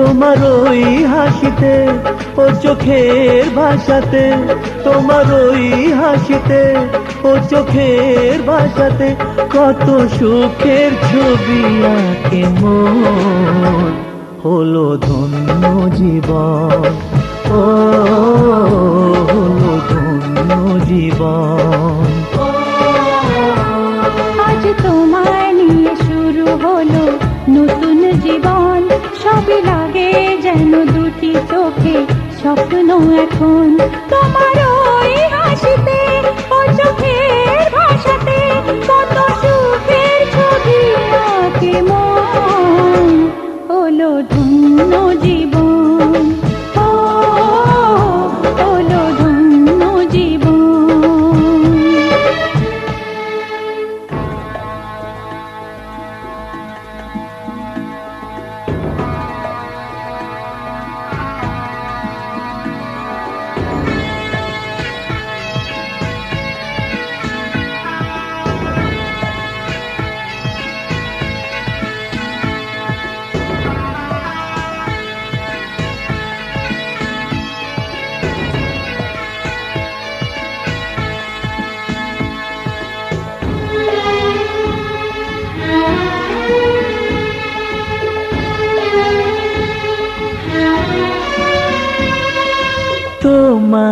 তোমার ওই হাসিতে ও চোখের ভাষাতে, তোমার ওই হাসিতে ও চোখের ভাষাতে কত সুখের ছবি আঁকে মন। হলো ধন্য জীবন, ও হলো ধন্য জীবন। স্বপ্ন এখন তোমার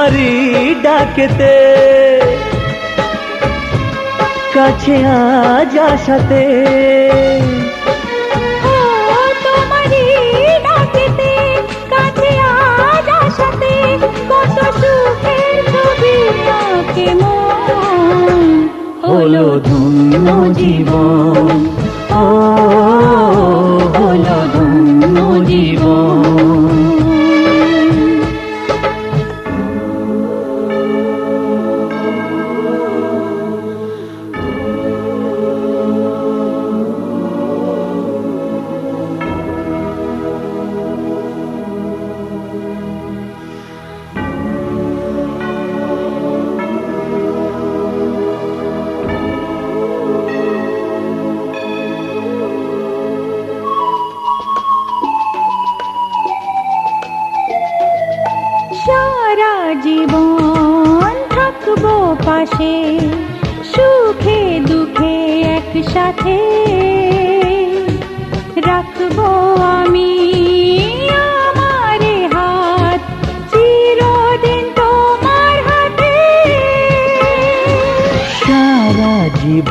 তোমারই ডাকেতে কাছে আজ আসাতে হলো ধন্য জীবন।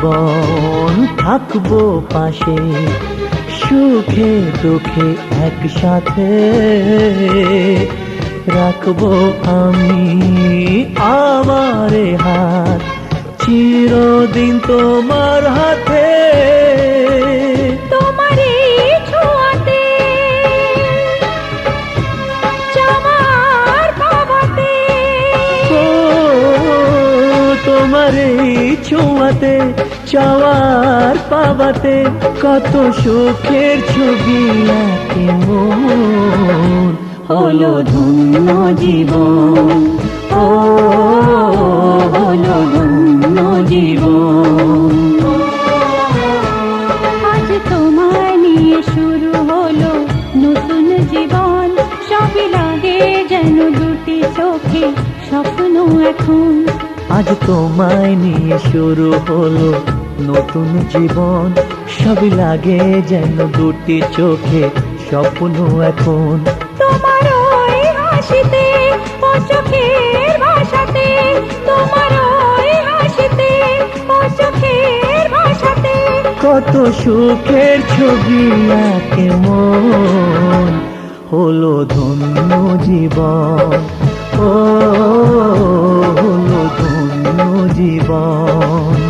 জীবন থাকব পাশে সুখে দুঃখে একসাথে। রাখব আমি আমার হাত চিরদিন তোমার হাতে। তোমার ছোঁয়াতে চাওয়ার পাবাতে কত সুখের ছবি আঁকে মন হলো ধন্য জীবন। ও হলো ধন্য জীবন। আজ তোমায় নিয়ে শুরু হলো নতুন জীবন। সবই লাগে যেন দুটি চোখে স্বপ্ন এখন। আজ তোমায় নিয়ে শুরু হলো নতুন জীবন সবই লাগে যেন দুটি চোখে স্বপ্ন এখন। তোমার ওই হাসিতে ও চোখের ভাষাতে তোমার ওই হাসিতে ও চোখের ভাষাতে। কত সুখের ছবি আঁকে মন হলো ধন্য জীবন। ও হলো ধন্য জীবন।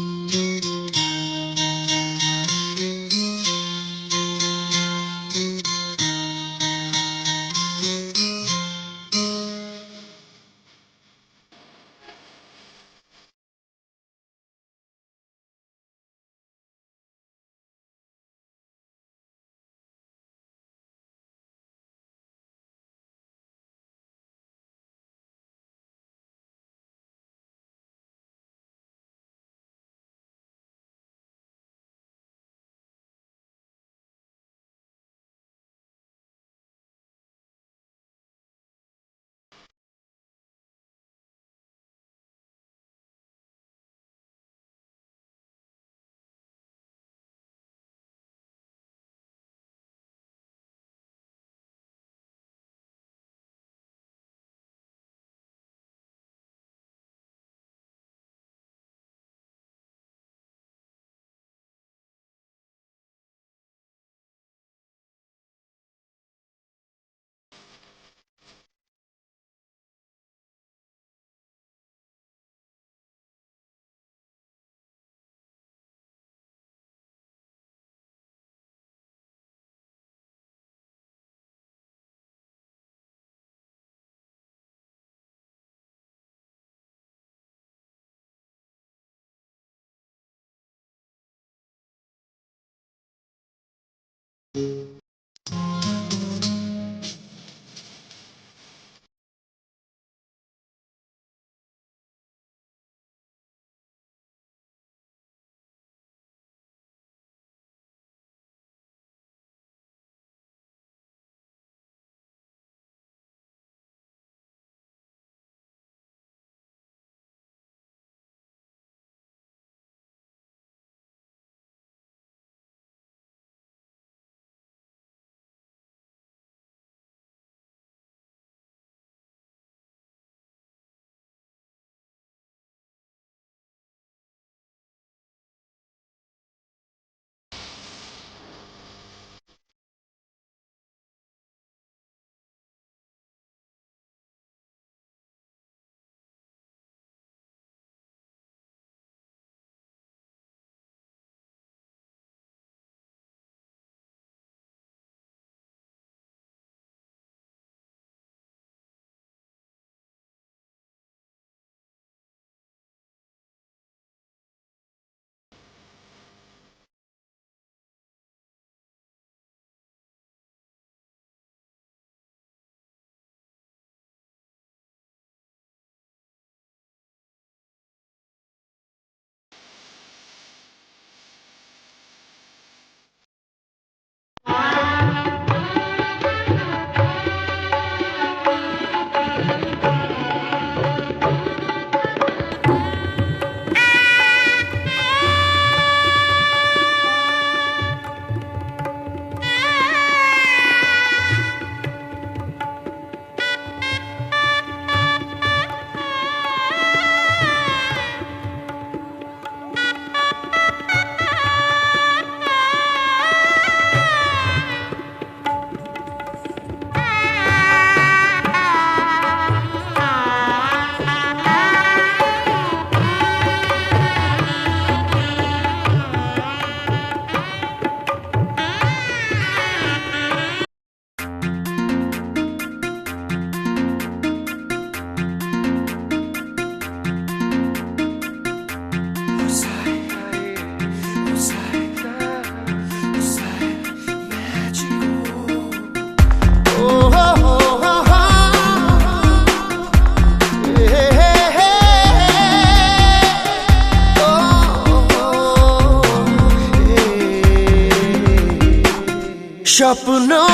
you सपनों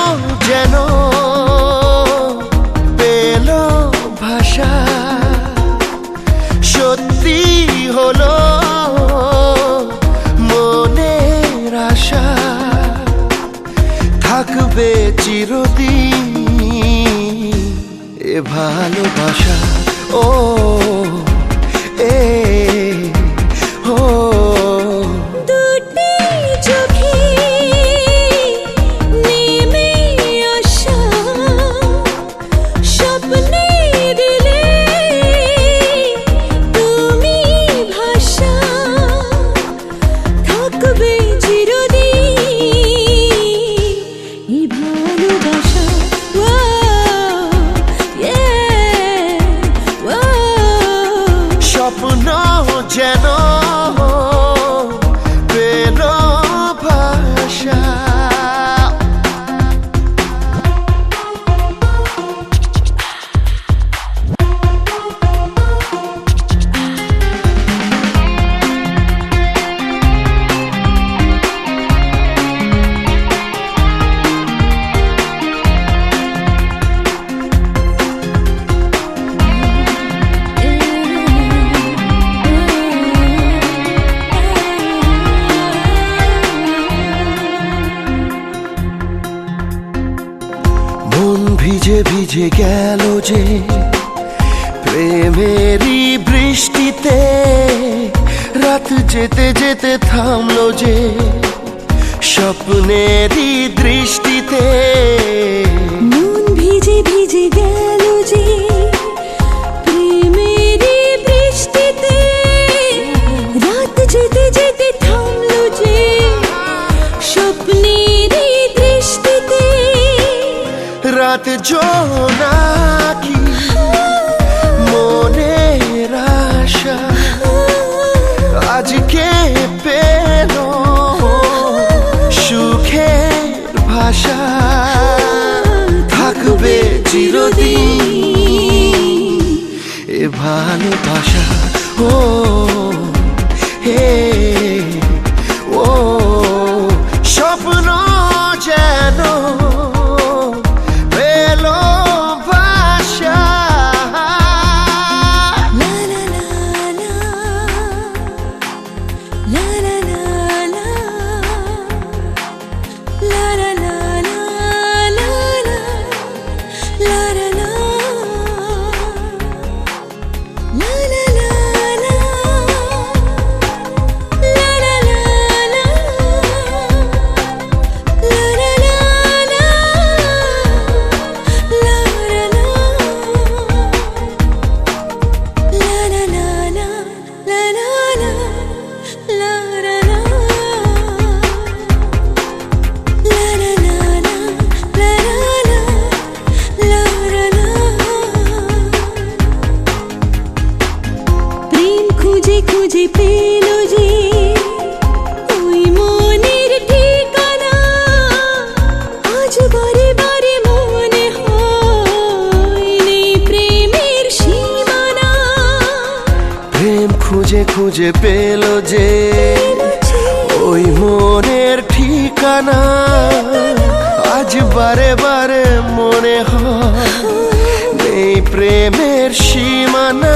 মন ভিজে ভিজে গেল যে প্রেমেরই বৃষ্টিতে রাত যেতে যেতে থামলো যে স্বপ্নেরই দৃষ্টিতে। রাত জোনাকি মনের আশা আজকে পেল সুখের ভাষা। থাকবে চিরদিন এ ভালোবাসা। ও না আজ বারে বারে মনে হয় নেই প্রেমের সীমানা।